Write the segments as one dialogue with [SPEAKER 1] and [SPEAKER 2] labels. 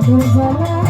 [SPEAKER 1] ঘটে দয়াল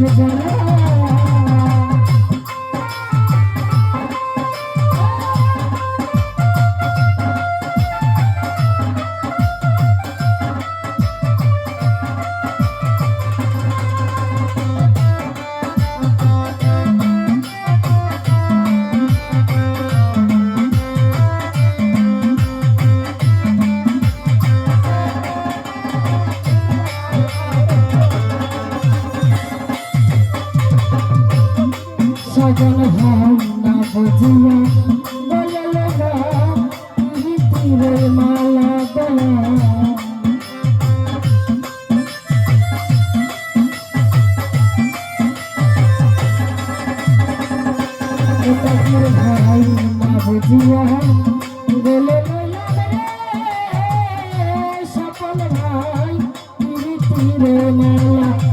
[SPEAKER 1] মনের জ্বালা সজন হয় না বুঝিয়া। বলে লগা তীরে মালা গলা। ভাই না বুঝিয়া বলে সফল ভাই তীরে মালা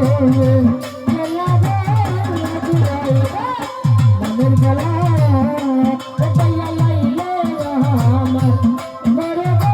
[SPEAKER 1] খেলা রে মনের